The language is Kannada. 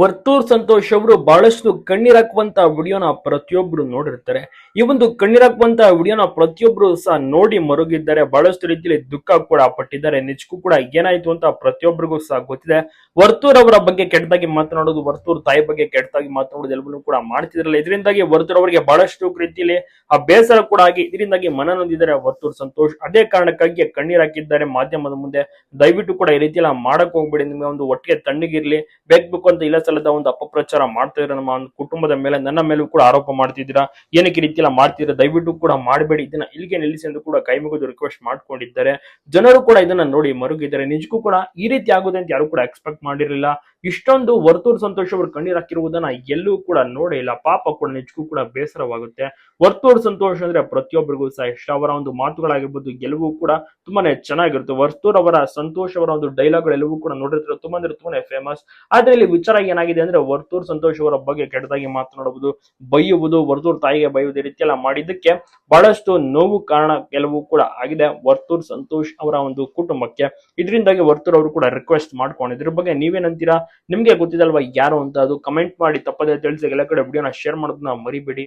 ವರ್ತೂರ್ ಸಂತೋಷ್ ಅವರು ಬಹಳಷ್ಟು ಕಣ್ಣೀರಾಕುವಂತ ವಿಡಿಯೋನ ಪ್ರತಿಯೊಬ್ರು ನೋಡಿರ್ತಾರೆ. ಈ ಒಂದು ಕಣ್ಣೀರಾಕುವಂತ ವಿಡಿಯೋನ ಪ್ರತಿಯೊಬ್ರು ಸಹ ನೋಡಿ ಮರುಗಿದ್ದಾರೆ. ಬಹಳಷ್ಟು ರೀತಿಯಲ್ಲಿ ದುಃಖ ಕೂಡ ಪಟ್ಟಿದ್ದಾರೆ. ನಿಜಕ್ಕೂ ಕೂಡ ಏನಾಯ್ತು ಅಂತ ಪ್ರತಿಯೊಬ್ಬರಿಗೂ ಸಹ ಗೊತ್ತಿದೆ. ವರ್ತೂರ್ ಅವರ ಬಗ್ಗೆ ಕೆಟ್ಟದಾಗಿ ಮಾತನಾಡೋದು, ವರ್ತೂರ್ ತಾಯಿ ಬಗ್ಗೆ ಕೆಟ್ಟದಾಗಿ ಮಾತನಾಡೋದು ಎಲ್ಲವನ್ನೂ ಕೂಡ ಮಾಡ್ತಿದ್ರಲ್ಲ. ಇದರಿಂದಾಗಿ ವರ್ತೂರ್ ಅವರಿಗೆ ಬಹಳಷ್ಟು ರೀತಿಯಲ್ಲಿ ಆ ಬೇಸರ ಕೂಡ ಆಗಿ, ಇದರಿಂದಾಗಿ ಮನ ನೊಂದಿದ್ದಾರೆ ವರ್ತೂರ್ ಸಂತೋಷ್. ಅದೇ ಕಾರಣಕ್ಕಾಗಿ ಕಣ್ಣೀರಾಕಿದ್ದಾರೆ ಮಾಧ್ಯಮದ ಮುಂದೆ. ದಯವಿಟ್ಟು ಕೂಡ ಈ ರೀತಿ ಎಲ್ಲ ಮಾಡಕ್ ಹೋಗ್ಬೇಡಿ. ನಿಮಗೆ ಒಂದು ಒಟ್ಟಿಗೆ ತಣ್ಣಗಿರ್ಲಿ. ಬೇಕು ಅಂತ ಇಲ್ಲ ಸಲ್ಲದ ಒಂದು ಅಪಪ್ರಚಾರ ಮಾಡ್ತಾ ಇರೋ ನಮ್ಮ ಕುಟುಂಬದ ಮೇಲೆ ನನ್ನ ಮೇಲೂ ಕೂಡ ಆರೋಪ ಮಾಡ್ತಿದ್ದೀರಾ? ಏನಕ್ಕೆ ಈ ಎಲ್ಲ ಮಾಡ್ತಿದ್ದೀರಾ ದಯವಿಟ್ಟು ಕೂಡ ಮಾಡಬೇಡಿ. ಇದನ್ನ ಇಲ್ಲಿಗೆ ನಿಲ್ಲಿಸಿ ಎಂದು ಕೂಡ ಕೈ ಮುಗಿದು ರಿಕ್ವೆಸ್ಟ್ ಮಾಡ್ಕೊಂಡಿದ್ದಾರೆ. ಜನರು ಕೂಡ ಇದನ್ನ ನೋಡಿ ಮರುಗಿದ್ದಾರೆ. ನಿಜಕ್ಕೂ ಕೂಡ ಈ ರೀತಿ ಆಗುತ್ತೆ ಅಂತ ಯಾರು ಕೂಡ ಎಕ್ಸ್ಪೆಕ್ಟ್ ಮಾಡಿರಲಿಲ್ಲ. ಇಷ್ಟೊಂದು ವರ್ತೂರ್ ಸಂತೋಷ್ ಅವರು ಕಣ್ಣೀರ್ ಹಾಕಿರುವುದನ್ನ ಎಲ್ಲೂ ಕೂಡ ನೋಡೇ ಇಲ್ಲ. ಪಾಪ ಕೂಡ ನಿಜಕ್ಕೂ ಕೂಡ ಬೇಸರವಾಗುತ್ತೆ. ವರ್ತೂರ್ ಸಂತೋಷ್ ಅಂದ್ರೆ ಪ್ರತಿಯೊಬ್ಬರಿಗೂ ಸಹ ಇಷ್ಟ. ಅವರ ಒಂದು ಮಾತುಗಳಾಗಿರ್ಬೋದು ಗೆಲುವು ಕೂಡ ತುಂಬಾನೇ ಚೆನ್ನಾಗಿರುತ್ತೆ. ವರ್ತೂರ್ ಅವರ, ಸಂತೋಷ್ ಅವರ ಒಂದು ಡೈಲಾಗ್ಗಳೆಲ್ಲವೂ ಕೂಡ ನೋಡಿರ್ತಾರೆ. ತುಂಬಾ ಅಂದ್ರೆ ತುಂಬಾನೇ ಫೇಮಸ್ ಆದ್ರೆ ಇಲ್ಲಿ ವಿಚಾರ ಏನಾಗಿದೆ ಅಂದ್ರೆ ವರ್ತೂರ್ ಸಂತೋಷ್ ಅವರ ಬಗ್ಗೆ ಕೆಟ್ಟದಾಗಿ ಮಾತನಾಡುವುದು ಬೈಯುವುದು, ವರ್ತೂರ್ ತಾಯಿಗೆ ಬೈಯುವುದು ಈ ರೀತಿ ಎಲ್ಲ ಮಾಡಿದ್ದಕ್ಕೆ ಬಹಳಷ್ಟು ನೋವು ಕಾರಣ ಕೆಲವು ಕೂಡ ಆಗಿದೆ. ವರ್ತೂರ್ ಸಂತೋಷ್ ಅವರ ಒಂದು ಕುಟುಂಬಕ್ಕೆ. ಇದರಿಂದಾಗಿ ವರ್ತೂರ್ ಅವರು ಕೂಡ ರಿಕ್ವೆಸ್ಟ್ ಮಾಡ್ಕೊಂಡಿದ್ರು. ಬಗ್ಗೆ ನೀವೇನಂತೀರಾ ನಿಮ್ಗೆ ಗೊತ್ತಿದಲ್ವಾ ಯಾರು ಅಂತ ಅದು ಕಮೆಂಟ್ ಮಾಡಿ ತಪ್ಪದೇ ತಿಳಿಸಿ ಎಲ್ಲ ಕಡೆ ವಿಡಿಯೋನ ಶೇರ್ ಮಾಡೋದನ್ನ ಮರಿಬೇಡಿ.